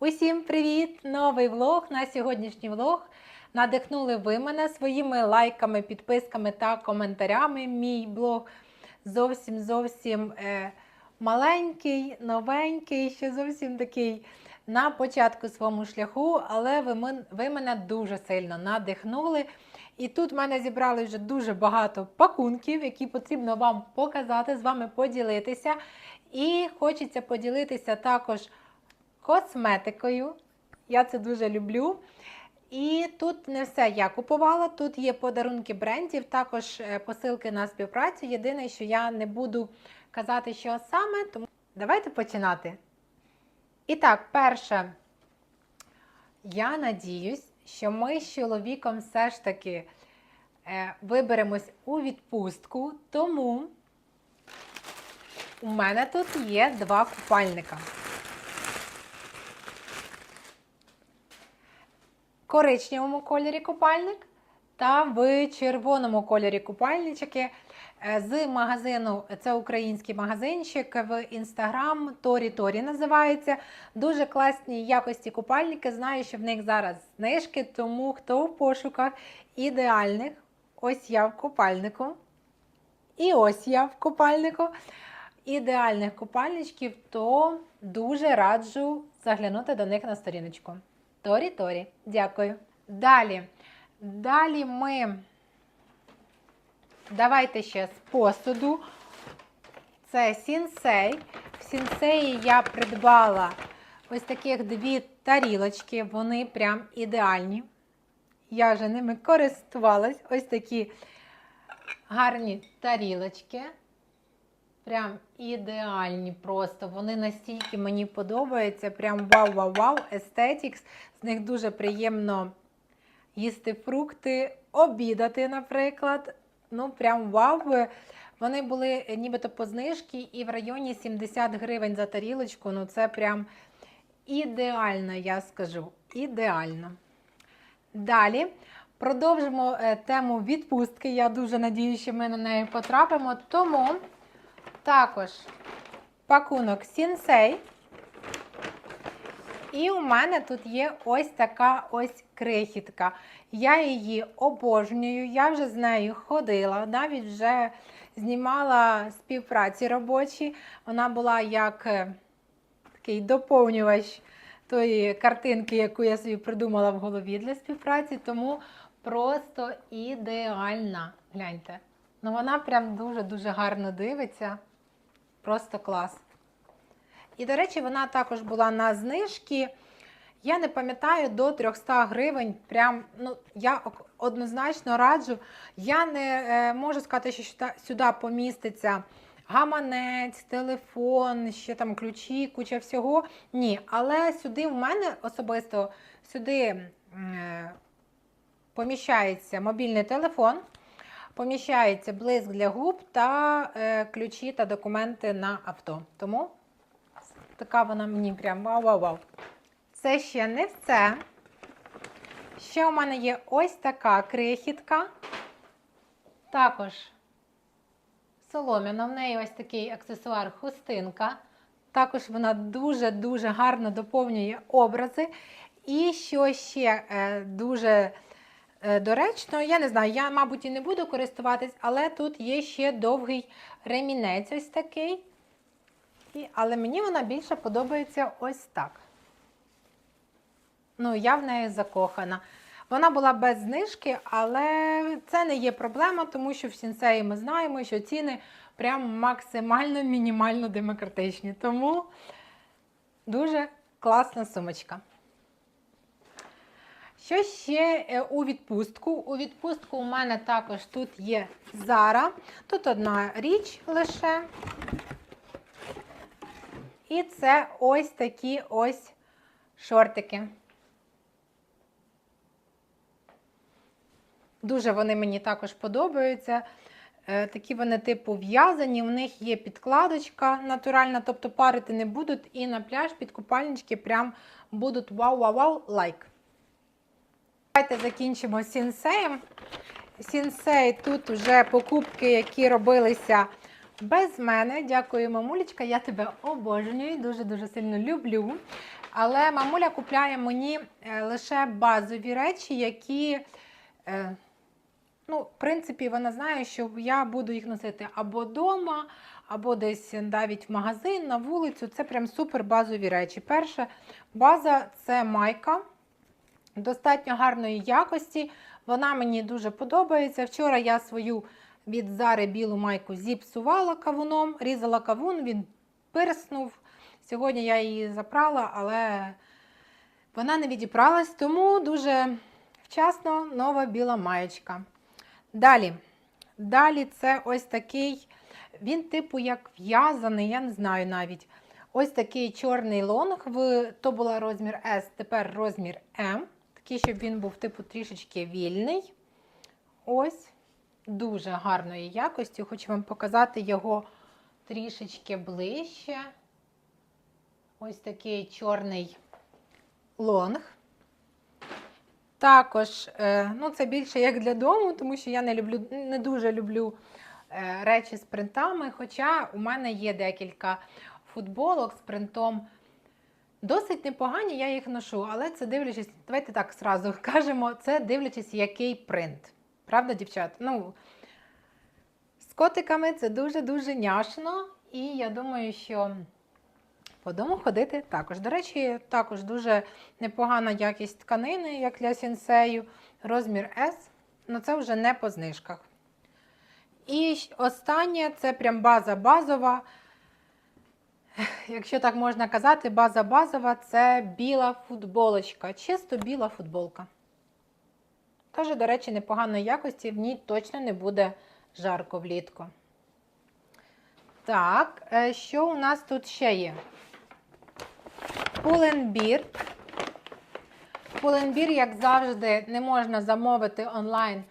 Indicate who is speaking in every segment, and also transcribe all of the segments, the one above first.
Speaker 1: Усім привіт! Новий влог на сьогоднішній влог. Надихнули ви мене своїми лайками, підписками та коментарями. Мій блог зовсім зовсім е, маленький, новенький, ще зовсім такий на початку своєму шляху, але ви, ви мене дуже сильно надихнули. І тут в мене зібрали вже дуже багато пакунків, які потрібно вам показати, з вами поділитися. І хочеться поділитися також косметикою. Я це дуже люблю. І тут не все я купувала. Тут є подарунки брендів, також е, посилки на співпрацю. Єдине, що я не буду казати, що саме, тому давайте починати. І так, перше, я надіюсь, що ми з чоловіком все ж таки е, виберемось у відпустку, тому у мене тут є два купальника. Коричневому кольорі купальник та в червоному кольорі купальнички е, з магазину, це український магазинчик в інстаграм Торі Торі називається. Дуже класні якості купальники. Знаю, що в них зараз знижки, тому хто в пошуках ідеальних, ось я в купальнику. І ось я в купальнику. Ідеальних купальничків, то дуже раджу заглянути до них на сторіночку. Торі Торі. Дякую. Далі. Далі ми. Давайте ще з посуду. Це сінсей. В сінсеї я придбала ось таких дві тарілочки. Вони прям ідеальні. Я вже ними користувалась. Ось такі гарні тарілочки. Прям ідеальні просто. Вони настільки мені подобаються. Прям вау-вау-вау, естетікс. З них дуже приємно їсти фрукти, обідати, наприклад. Ну, прям вау. Вони були нібито по знижці і в районі 70 гривень за тарілочку. Ну, це прям ідеально, я скажу. Ідеально. Далі продовжимо е, тему відпустки. Я дуже надію, що ми на неї потрапимо. Тому також пакунок Сінсей. І у мене тут є ось така ось крихітка. Я її обожнюю, я вже з нею ходила, навіть вже знімала співпраці робочі. Вона була як е, такий доповнювач тої картинки, яку я собі придумала в голові для співпраці, тому просто ідеальна. Гляньте. Ну вона прям дуже-дуже гарно дивиться. Просто клас. І, до речі, вона також була на знижці. Я не пам'ятаю до 300 гривень. Прям, ну, я однозначно раджу. Я не е, можу сказати, що сюди, поміститься гаманець, телефон, ще там ключі, куча всього. Ні, але сюди в мене особисто сюди е, поміщається мобільний телефон, поміщається блиск для губ та е, ключі та документи на авто. Тому така вона мені прям вау-вау-вау. Це ще не все. Ще у мене є ось така крихітка. Також солом'яна. В неї ось такий аксесуар хустинка. Також вона дуже-дуже гарно доповнює образи. І що ще е, дуже доречно, я не знаю, я, мабуть, і не буду користуватись, але тут є ще довгий ремінець ось такий. І, але мені вона більше подобається ось так. Ну, я в неї закохана. Вона була без знижки, але це не є проблема, тому що в сінсеї ми знаємо, що ціни прям максимально мінімально демократичні. Тому дуже класна сумочка. Що ще е, у відпустку? У відпустку у мене також тут є Зара. Тут одна річ лише. І це ось такі ось шортики. Дуже вони мені також подобаються. Е, Такі вони типу в'язані, в них є підкладочка натуральна, тобто парити не будуть, і на пляж під купальнички прям будуть вау-вау-вау лайк. Давайте закінчимо сінсеєм. Сінсей тут вже покупки, які робилися без мене. Дякую, мамулечка. Я тебе обожнюю, дуже-дуже сильно люблю. Але мамуля купляє мені е, лише базові речі, які, е, ну, в принципі, вона знає, що я буду їх носити або вдома, або десь навіть в магазин, на вулицю. Це прям супер базові речі. Перша база це майка достатньо гарної якості. Вона мені дуже подобається. Вчора я свою від Зари білу майку зіпсувала кавуном, різала кавун, він пирснув. Сьогодні я її запрала, але вона не відіпралась, тому дуже вчасно нова біла маєчка. Далі. Далі це ось такий, він типу як в'язаний, я не знаю навіть. Ось такий чорний лонг. То була розмір S, тепер розмір M. Такий, щоб він був типу трішечки вільний. Ось дуже гарної якості. Хочу вам показати його трішечки ближче. Ось такий чорний лонг. Також, е, ну це більше як для дому, тому що я не люблю, не дуже люблю е, речі з принтами. Хоча у мене є декілька футболок з принтом. Досить непогані, я їх ношу, але це дивлячись, давайте так зразу кажемо, це дивлячись, який принт. Правда, дівчат? Ну, з котиками це дуже-дуже няшно, і я думаю, що по дому ходити також. До речі, також дуже непогана якість тканини, як для сінсею. Розмір S, але це вже не по знижках. І останнє це прям база базова. Якщо так можна казати, база базова це біла футболочка, чисто біла футболка. Теж, до речі, непоганої якості, в ній точно не буде жарко влітку. Так, е, що у нас тут ще є? Пуленбір. Пуленбір, як завжди, не можна замовити онлайн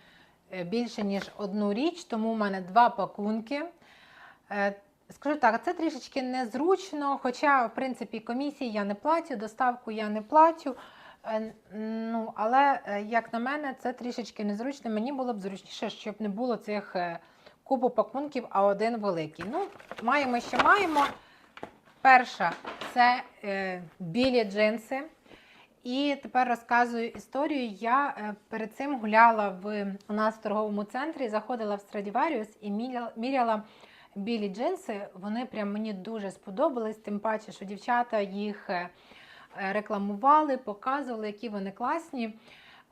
Speaker 1: е, більше, ніж одну річ, тому в мене два пакунки. Скажу так, це трішечки незручно, хоча, в принципі, комісії я не платю, доставку я не плачу. Е, Ну, але, е, як на мене, це трішечки незручно. Мені було б зручніше, щоб не було цих е, купу пакунків, а один великий. Ну, маємо, що маємо. Перша це е, білі джинси. І тепер розказую історію. Я е, перед цим гуляла в, у нас в торговому центрі, заходила в Stradivarius і міряла білі джинси. Вони прям мені дуже сподобались, тим паче, що дівчата їх е, рекламували, показували, які вони класні.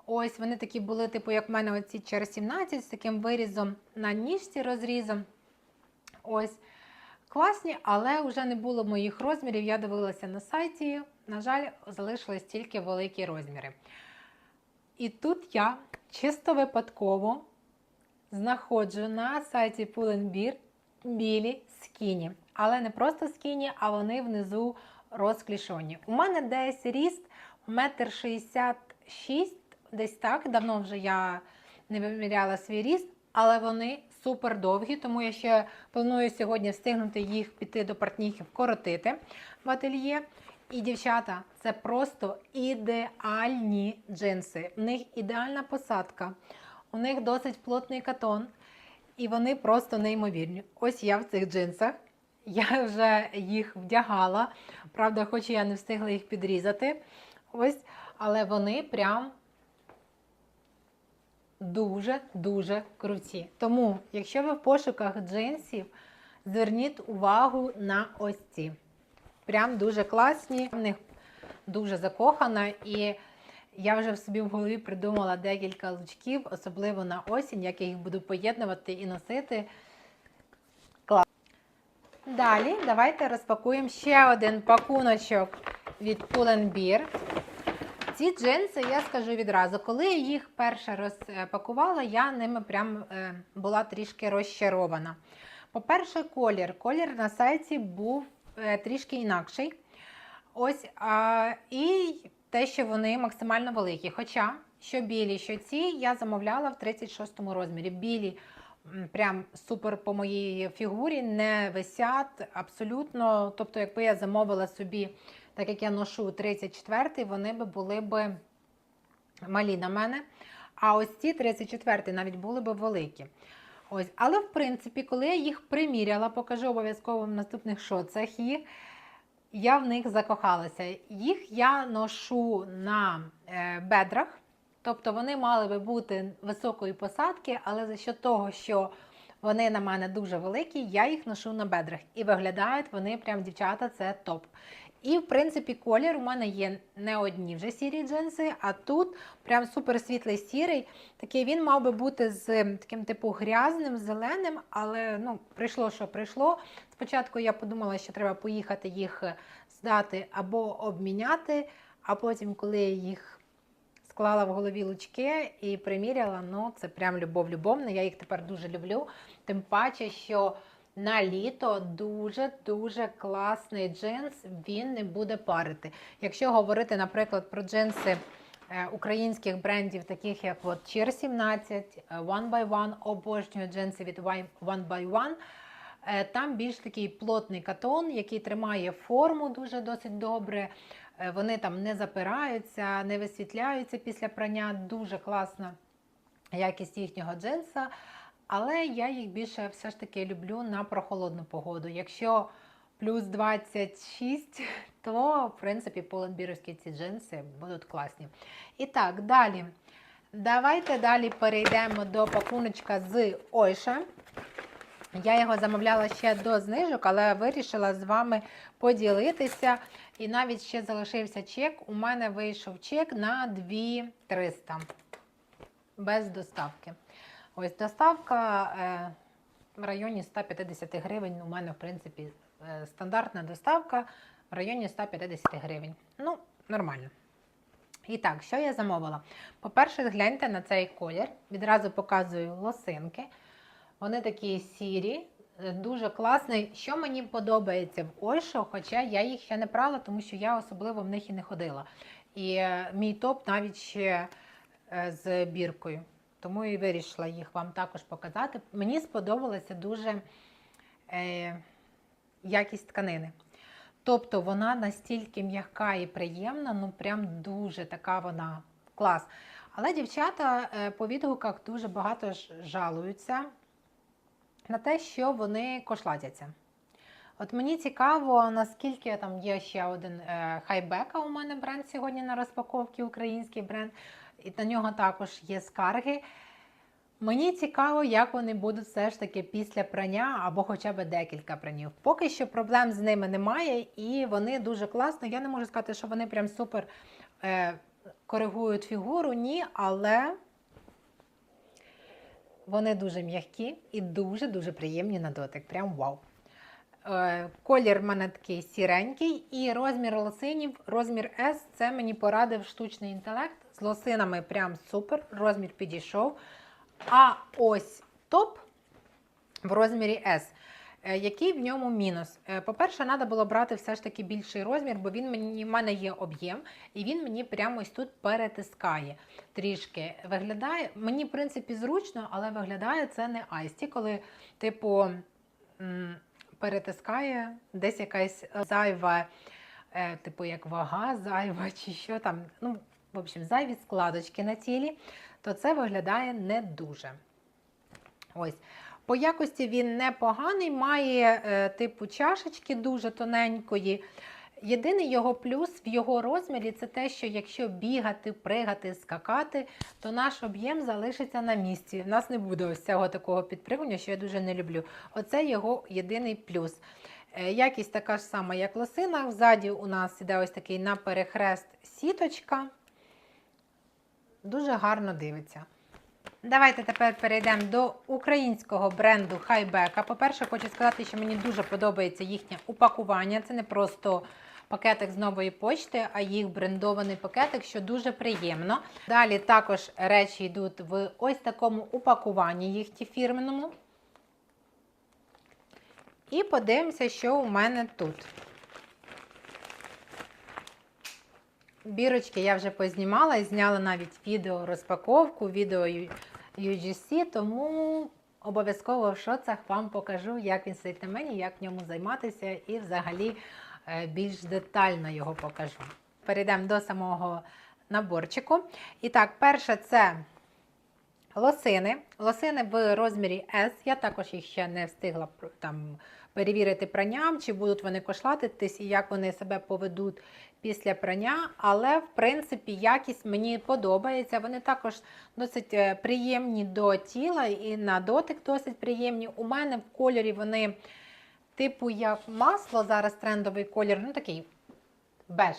Speaker 1: Ось вони такі були, типу, як в мене оці через 17 з таким вирізом на ніжці розрізом. Ось класні, але вже не було моїх розмірів. Я дивилася на сайті. На жаль, залишились тільки великі розміри. І тут я чисто випадково знаходжу на сайті Pull&Bear білі скіні. Але не просто скіні, а вони внизу розклішені. У мене десь ріст 1,66 м, десь так. Давно вже я не виміряла свій ріст, але вони супер довгі, тому я ще планую сьогодні встигнути їх піти до партніків коротити в ательє. І, дівчата, це просто ідеальні джинси. У них ідеальна посадка, у них досить плотний катон, і вони просто неймовірні. Ось я в цих джинсах. Я вже їх вдягала. Правда, хоч я не встигла їх підрізати. Ось, але вони прям дуже-дуже круті. Тому, якщо ви в пошуках джинсів, зверніть увагу на ось ці. Прям дуже класні. В них дуже закохана. І я вже в собі в голові придумала декілька лучків, особливо на осінь, як я їх буду поєднувати і носити. Клас. Далі давайте розпакуємо ще один пакуночок від Pull&Bear. Ці джинси, я скажу відразу, коли я їх перше розпакувала, я ними прям е, була трішки розчарована. По-перше, колір. Колір на сайті був е, трішки інакший. Ось, а, І те, що вони максимально великі. Хоча, що білі, що ці, я замовляла в 36 розмірі. Білі прям супер по моїй фігурі, не висять абсолютно. Тобто, якби я замовила собі, так як я ношу 34-й, вони би були б малі на мене. А ось ці 34-й навіть були б великі. Ось, Але, в принципі, коли я їх приміряла, покажу обов'язково в наступних шоцах їх. Я в них закохалася. Їх я ношу на е, бедрах, тобто вони мали би бути високої посадки, але за що того, що вони на мене дуже великі, я їх ношу на бедрах. І виглядають вони прям дівчата, це топ. І, в принципі, колір у мене є не одні вже сірі джинси, а тут прям супер світлий сірий. Такий він мав би бути з таким типу грязним, зеленим, але ну, прийшло, що прийшло. Спочатку я подумала, що треба поїхати їх здати або обміняти, а потім, коли я їх склала в голові лучки і приміряла, ну це прям любов-любовна. Я їх тепер дуже люблю. Тим паче, що на літо дуже-дуже класний джинс, він не буде парити. Якщо говорити, наприклад, про джинси е, українських брендів, таких як от Cheer 17, е, One by One, обожнюю джинси від One by One. Е, Там більш такий плотний катон, який тримає форму дуже досить добре. Вони там не запираються, не висвітляються після прання. Дуже класна якість їхнього джинса. Але я їх більше все ж таки люблю на прохолодну погоду. Якщо плюс 26, то в принципі полонбірівські ці джинси будуть класні. І так, далі. Давайте далі перейдемо до пакуночка з Ойша. Я його замовляла ще до знижок, але вирішила з вами поділитися. І навіть ще залишився чек. У мене вийшов чек на 2300 без доставки. Ось доставка е, в районі 150 гривень. У мене, в принципі, е, стандартна доставка в районі 150 гривень. Ну, нормально. І так, що я замовила? По-перше, гляньте на цей колір. Відразу показую лосинки. Вони такі сірі, е, дуже класний. Що мені подобається в Ойшо, хоча я їх ще не брала, тому що я особливо в них і не ходила. І мій топ навіть ще з біркою. Тому і вирішила їх вам також показати. Мені сподобалася дуже е, якість тканини. Тобто вона настільки м'яка і приємна, ну прям дуже така вона клас. Але дівчата е, по відгуках дуже багато жалуються на те, що вони кошлатяться. От мені цікаво, наскільки там є ще один е, хайбека у мене бренд сьогодні на розпаковці, український бренд, і на нього також є скарги. Мені цікаво, як вони будуть все ж таки після прання або хоча б декілька пранів. Поки що проблем з ними немає, і вони дуже класно. Я не можу сказати, що вони прям супер е, коригують фігуру, ні, але вони дуже м'які і дуже-дуже приємні на дотик. Прям вау. Е, Колір в мене такий сіренький, і розмір лосинів, розмір S, це мені порадив штучний інтелект. З лосинами прям супер, розмір підійшов. А ось топ в розмірі S. Е, Який в ньому мінус? Е, По-перше, треба було брати все ж таки більший розмір, бо він мені в мене є об'єм, і він мені прямо ось тут перетискає трішки. Виглядає, мені, в принципі, зручно, але виглядає це не айсті, коли, типу, перетискає десь якась зайва, е, типу, як вага, зайва чи що там. Ну, в общем, зайві складочки на тілі, то це виглядає не дуже. Ось. По якості він непоганий, має е, типу чашечки дуже тоненької. Єдиний його плюс в його розмірі це те, що якщо бігати, пригати, скакати, то наш об'єм залишиться на місці. У нас не буде ось цього такого підпригування, що я дуже не люблю. Оце його єдиний плюс. Е, Якість така ж сама, як лосина. Ззаді у нас іде ось такий на перехрест сіточка. Дуже гарно дивиться. Давайте тепер перейдемо до українського бренду Хайбека. По-перше, хочу сказати, що мені дуже подобається їхнє упакування. Це не просто пакетик з нової почти, а їх брендований пакетик, що дуже приємно. Далі також речі йдуть в ось такому упакуванні їхні фірменому. І подивимося, що у мене тут. Бірочки я вже познімала і зняла навіть відео розпаковку, відео UGC, тому обов'язково в шоцах вам покажу, як він сидить на мені, як в ньому займатися, і взагалі е, більш детально його покажу. Перейдемо до самого наборчику. І так, перше це лосини. Лосини в розмірі S. Я також їх ще не встигла там перевірити пранням, чи будуть вони кошлатитись і як вони себе поведуть після прання. Але, в принципі, якість мені подобається. Вони також досить е, приємні до тіла і на дотик досить приємні. У мене в кольорі вони, типу, як масло, зараз трендовий колір, ну такий беж.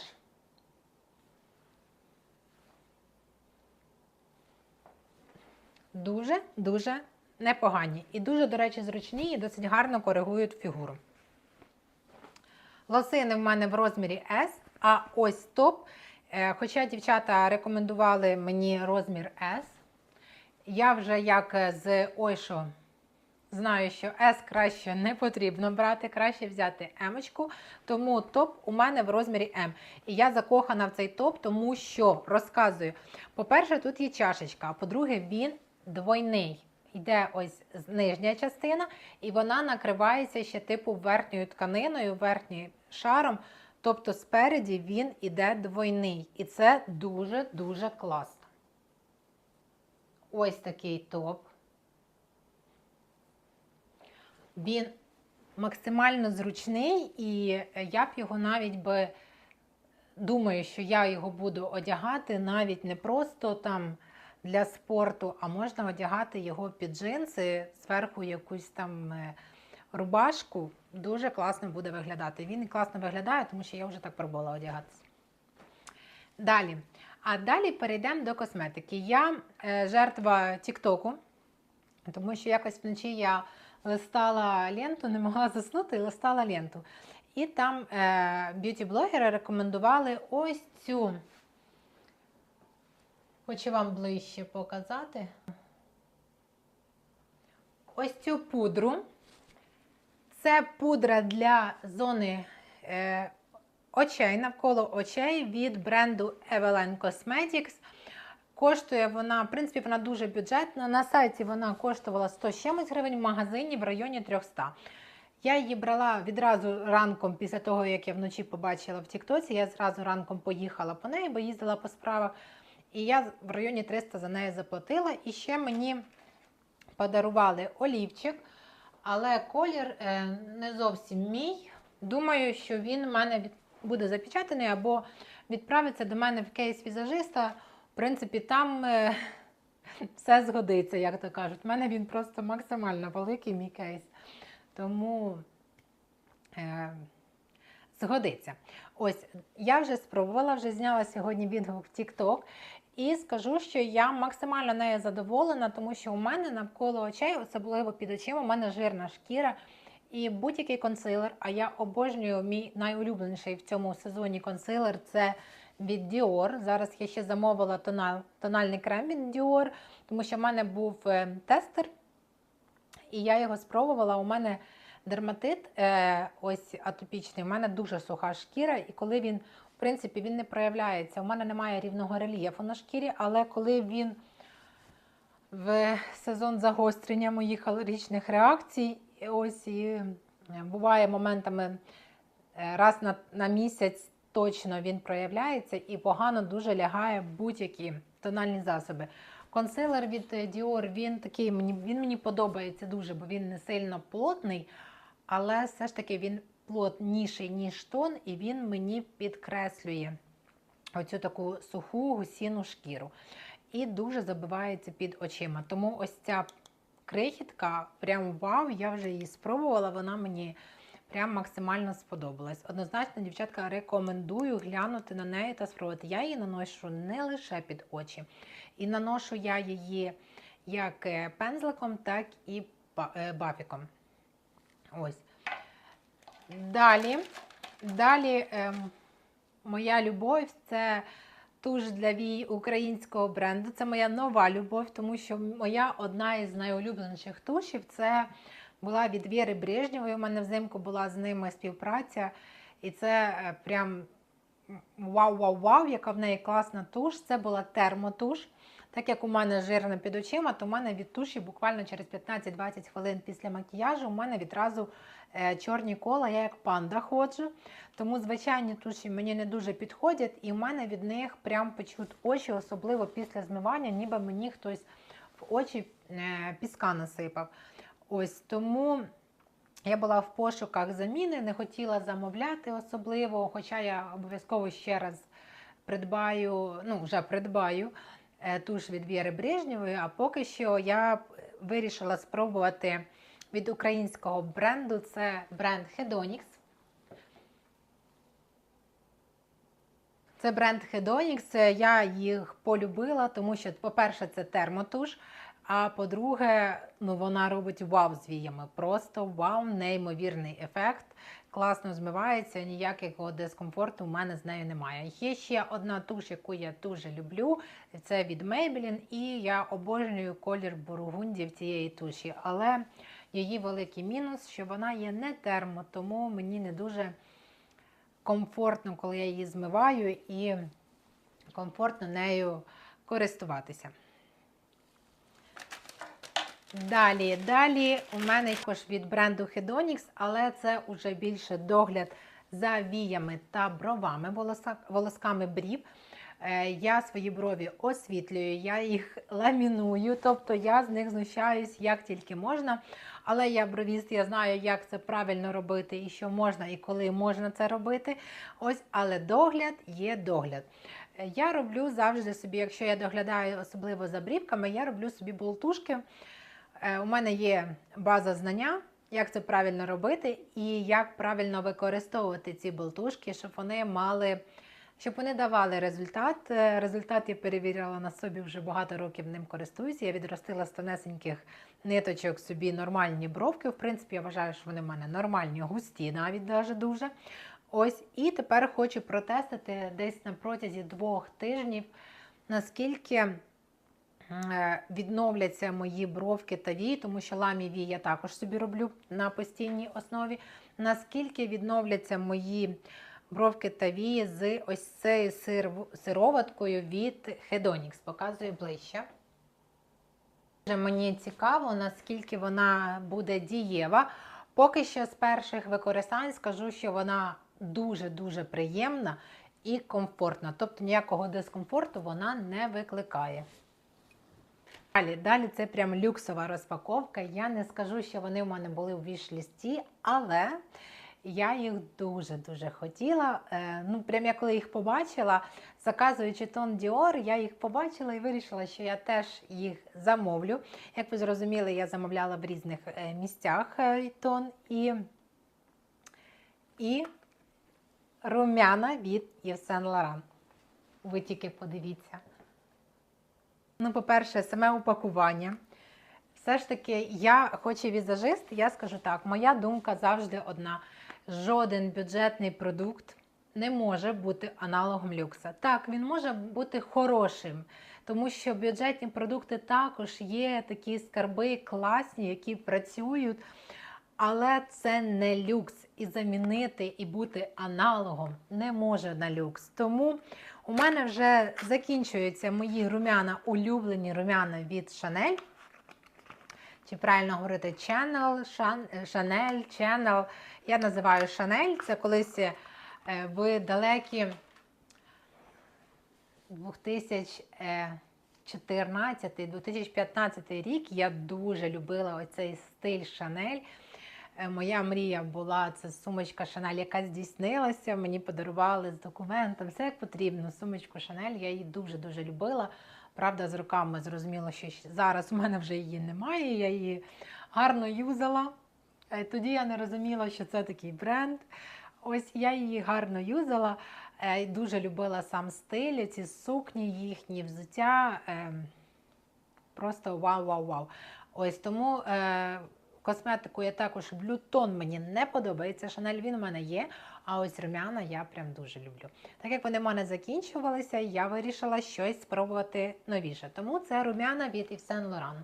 Speaker 1: Дуже-дуже непогані. І дуже, до речі, зручні і досить гарно коригують фігуру. Лосини в мене в розмірі S, а ось топ. е, Хоча дівчата рекомендували мені розмір S, я вже як е, з Ойшо знаю, що S краще не потрібно брати, краще взяти M, тому топ у мене в розмірі M. І я закохана в цей топ, тому що розказую. По-перше, тут є чашечка, а по-друге, він двойний. Йде ось нижня частина, і вона накривається ще типу верхньою тканиною, верхнім шаром. Тобто спереді він іде двойний. І це дуже-дуже класно. Ось такий топ. Він максимально зручний, і я б його навіть би думаю, що я його буду одягати навіть не просто там для спорту, а можна одягати його під джинси, зверху якусь там е, рубашку. Дуже класно буде виглядати. Він класно виглядає, тому що я вже так пробувала одягатися. Далі. А далі перейдемо до косметики. Я е, жертва Тіктоку, тому що якось вночі я листала ленту, не могла заснути і листала ленту. І там е, б'юті-блогери рекомендували ось цю. Хочу вам ближче показати. Ось цю пудру. Це пудра для зони е, очей, навколо очей від бренду Eveline Cosmetics. Коштує вона, в принципі, вона дуже бюджетна. На сайті вона коштувала 100 з чимось гривень, в магазині в районі 300. Я її брала відразу ранком, після того, як я вночі побачила в Тіктоці. Я зразу ранком поїхала по неї, бо їздила по справах. І я в районі 300 за неї заплатила. І ще мені подарували олівчик, але колір е, не зовсім мій. Думаю, що він в мене буде запечатаний або відправиться до мене в кейс візажиста. В принципі, там е, все згодиться, як то кажуть. У мене він просто максимально великий мій кейс. Тому е, згодиться. Ось, я вже спробувала, вже зняла сьогодні відгук в TikTok. І скажу, що я максимально нею задоволена, тому що у мене навколо очей, особливо під очима, у мене жирна шкіра. І будь-який консилер, а я обожнюю мій найулюбленіший в цьому сезоні консилер це від Dior. Зараз я ще замовила тонал, тональний крем від Dior, тому що в мене був е, тестер, і я його спробувала. У мене дерматит е, ось атопічний, у мене дуже суха шкіра, і коли він, в принципі, він не проявляється. У мене немає рівного рельєфу на шкірі, але коли він в сезон загострення моїх алергічних реакцій, ось і е, буває моментами е, раз на, на місяць точно він проявляється і погано дуже лягає будь-які тональні засоби. Консилер від Dior, він такий, він мені подобається дуже, бо він не сильно плотний, але все ж таки він плотніший, ніж тон, і він мені підкреслює оцю таку суху гусіну шкіру. І дуже забивається під очима. Тому ось ця крихітка, прям вау, я вже її спробувала, вона мені прям максимально сподобалась. Однозначно, дівчатка, рекомендую глянути на неї та спробувати. Я її наношу не лише під очі. І наношу я її як е, пензликом, так і е, бафіком. Ось. Далі, далі ем, моя любов це туш для вій українського бренду. Це моя нова любов, тому що моя одна із найулюбленіших тушів це була від Віри Брежнєвої. У мене взимку була з ними співпраця. І це е, прям вау-вау-вау, яка в неї класна туш. Це була термотуш. Так як у мене жирно під очима, то у мене від туші буквально через 15-20 хвилин після макіяжу у мене відразу е, чорні кола, я як панда ходжу. Тому звичайні туші мені не дуже підходять, і в мене від них прям печуть очі, особливо після змивання, ніби мені хтось в очі е, піска насипав. Ось тому я була в пошуках заміни, не хотіла замовляти особливо, хоча я обов'язково ще раз придбаю, ну вже придбаю туш від Віри Брежнєвої, а поки що я вирішила спробувати від українського бренду. Це бренд Hedonix. Це бренд Hedonix. Я їх полюбила, тому що, по-перше, це термотуш. А по-друге, ну вона робить вау з віями. Просто вау, неймовірний ефект. Класно змивається, ніякого дискомфорту у мене з нею немає. Є ще одна туш, яку я дуже люблю. Це від Maybelline, і я обожнюю колір бургундів цієї туші. Але її великий мінус, що вона є не термо, тому мені не дуже комфортно, коли я її змиваю, і комфортно нею користуватися. Далі, далі у мене також від бренду Hedonix, але це вже більше догляд за віями та бровами, волосками брів. Е, Я свої брові освітлюю, я їх ламіную, тобто я з них знущаюсь як тільки можна. Але я бровіст, я знаю, як це правильно робити і що можна, і коли можна це робити. Ось, але догляд є догляд. Е, Я роблю завжди собі, якщо я доглядаю особливо за брівками, я роблю собі болтушки. Е, У мене є база знання, як це правильно робити і як правильно використовувати ці болтушки, щоб вони мали, щоб вони давали результат. Е, Результат я перевіряла на собі вже багато років ним користуюся. Я відростила з тонесеньких ниточок собі нормальні бровки. В принципі, я вважаю, що вони в мене нормальні, густі, навіть даже дуже. Ось, і тепер хочу протестити десь на протязі двох тижнів, наскільки відновляться мої бровки та вії, тому що ламі вії я також собі роблю на постійній основі. Наскільки відновляться мої бровки та вії з ось цією сир- сироваткою від Hedonix. Показую ближче. Мені цікаво, наскільки вона буде дієва. Поки що з перших використань скажу, що вона дуже-дуже приємна і комфортна. Тобто ніякого дискомфорту вона не викликає. Далі, далі це прям люксова розпаковка. Я не скажу, що вони в мене були в віш-лісті, але я їх дуже-дуже хотіла. Е, ну, прям я коли їх побачила, заказуючи тон Dior, я їх побачила і вирішила, що я теж їх замовлю. Як ви зрозуміли, я замовляла в різних е, місцях е, тон і, і румяна від Yves Saint. Ви тільки подивіться. Ну, по-перше, саме упакування. Все ж таки, я, хоч і візажист, я скажу так, моя думка завжди одна: жоден бюджетний продукт не може бути аналогом люкса. Так, він може бути хорошим, тому що бюджетні продукти також є такі скарби класні, які працюють. Але це не люкс. І замінити і бути аналогом не може на люкс. Тому у мене вже закінчуються мої румяна, улюблені румяна від Chanel. Чи правильно говорити Channel, Chan- Chanel, Channel. Я називаю Chanel. Це колись е, в далекі 2014-2015 рік я дуже любила оцей стиль Chanel. Е, Моя мрія була це сумочка Шанель, яка здійснилася. Мені подарували з документом, все як потрібно. Сумочку Шанель, я її дуже-дуже любила. Правда, з роками зрозуміло, що зараз у мене вже її немає. Я її гарно юзала. Е, Тоді я не розуміла, що це такий бренд. Ось я її гарно юзала. е, Дуже любила сам стиль, ці сукні, їхні взуття. е, Просто вау-вау-вау. Ось тому косметику я також люблю. Тон мені не подобається. Шанель він у мене є. А ось румяна я прям дуже люблю. Так як вони в мене закінчувалися, я вирішила щось спробувати новіше. Тому це румяна від Yves Saint Laurent.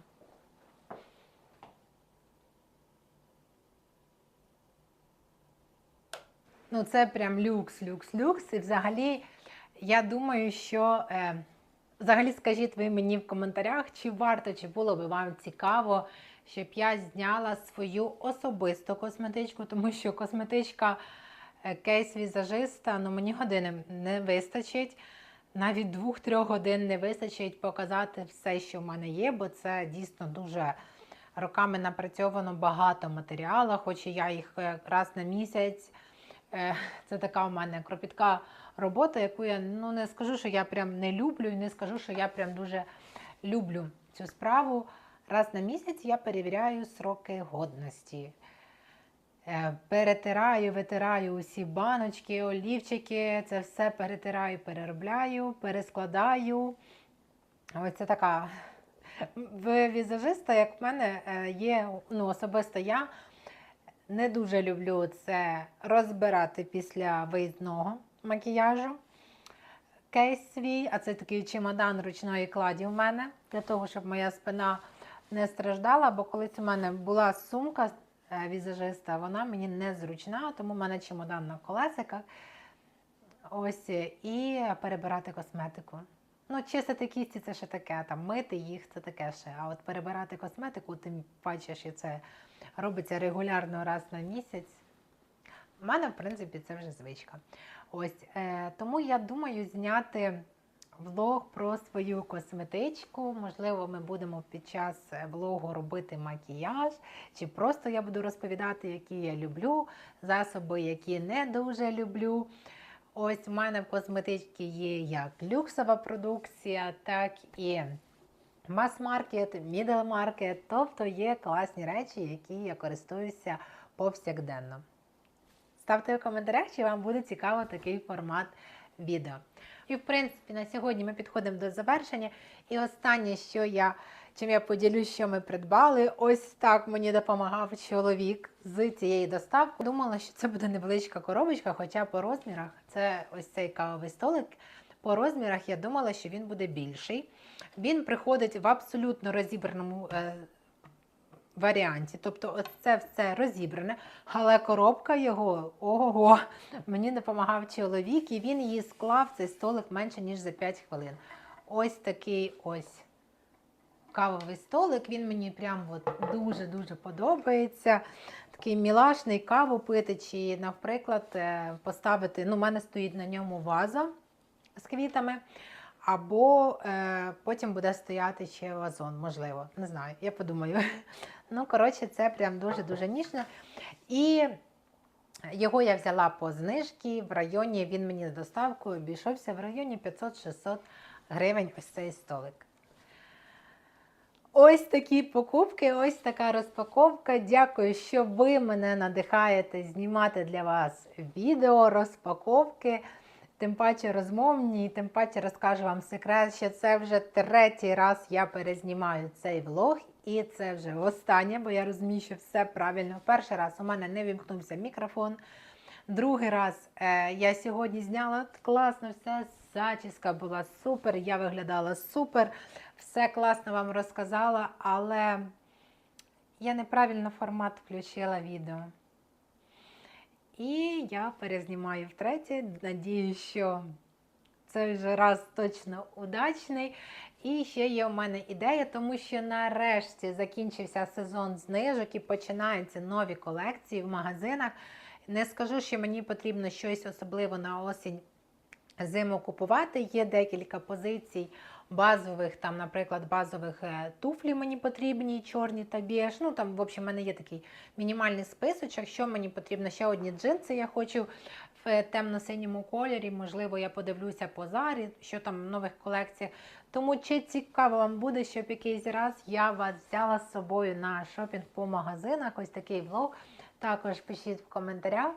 Speaker 1: Ну, це прям люкс, люкс, люкс. І взагалі, я думаю, що е, взагалі скажіть ви мені в коментарях, чи варто, чи було би вам цікаво, щоб я зняла свою особисту косметичку, тому що косметичка е, кейс візажиста, ну мені години не вистачить. навіть двох-трьох годин не вистачить показати все, що в мене є, бо це дійсно дуже роками напрацьовано багато матеріалу, хоч я їх е, раз на місяць. Е, Це така у мене кропітка робота, яку я ну не скажу, що я прям не люблю, і не скажу, що я прям дуже люблю цю справу. Раз на місяць я перевіряю сроки годності. Е, Перетираю, витираю усі баночки, олівчики, це все перетираю, переробляю, перескладаю. Ось це така. В візажиста, як в мене, е, є, ну, особисто я не дуже люблю це розбирати після виїзного макіяжу. Кейс свій, а це такий чемодан ручної кладі в мене, для того, щоб моя спина не страждала, бо колись у мене була сумка е, візажиста, вона мені не зручна, тому в мене чемодан на колесиках. Ось і перебирати косметику. Ну, чистити кісті це ще таке, там мити їх це таке ще. А от перебирати косметику, тим паче, що це робиться регулярно раз на місяць. У мене, в принципі, це вже звичка. Ось е, тому я думаю зняти влог про свою косметичку. Можливо, ми будемо під час е, влогу робити макіяж, чи просто я буду розповідати, які я люблю, засоби, які не дуже люблю. Ось у мене в косметичці є як люксова продукція, так і мас-маркет, мідл-маркет, тобто є класні речі, які я користуюся повсякденно. Ставте в коментарях, чи вам буде цікаво такий формат відео. І, в принципі, на сьогодні ми підходимо до завершення. І останнє, що я, чим я поділюсь, що ми придбали, ось так мені допомагав чоловік з цієї доставки. Думала, що це буде невеличка коробочка, хоча по розмірах це ось цей кавовий столик. По розмірах я думала, що він буде більший. Він приходить в абсолютно розібраному е, варіанті. Тобто, це все розібране, але коробка його ого, мені допомагав чоловік, і він її склав цей столик менше, ніж за 5 хвилин. Ось такий ось кавовий столик. Він мені прям дуже-дуже подобається. Такий мілашний каву пити, чи, наприклад, е, поставити. Ну, у мене стоїть на ньому ваза з квітами. Або е, потім буде стояти ще вазон, можливо. Не знаю, я подумаю. Ну, коротше, це прям дуже-дуже ніжно. І його я взяла по знижці в районі, він мені з доставкою обійшовся в районі 500-600 гривень ось цей столик. Ось такі покупки, ось така розпаковка. Дякую, що ви мене надихаєте знімати для вас відео, розпаковки. Тим паче розмовні, і тим паче розкажу вам секрет, що це вже третій раз я перезнімаю цей влог, і це вже останнє, бо я розумію, що все правильно. Перший раз у мене не вімкнувся мікрофон. Другий раз е, я сьогодні зняла класно, все, зачіска була супер, я виглядала супер, все класно вам розказала, але я неправильно формат включила відео. І я перезнімаю втретє. Надію, що цей вже раз точно удачний. І ще є у мене ідея, тому що нарешті закінчився сезон знижок і починаються нові колекції в магазинах. Не скажу, що мені потрібно щось особливо на осінь зиму купувати. Є декілька позицій базових, там, наприклад, базових е, туфлі мені потрібні, чорні та біж. Ну, там, в общем, в мене є такий мінімальний списочок. Що мені потрібно? Ще одні джинси я хочу в темно-синьому кольорі. Можливо, я подивлюся по зарі, що там в нових колекціях. Тому чи цікаво вам буде, щоб якийсь раз я вас взяла з собою на шопінг по магазинах. Ось такий влог. Також пишіть в коментарях.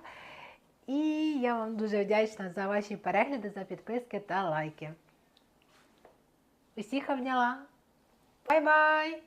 Speaker 1: І я вам дуже вдячна за ваші перегляди, за підписки та лайки. Усіх обняла. Бай-бай!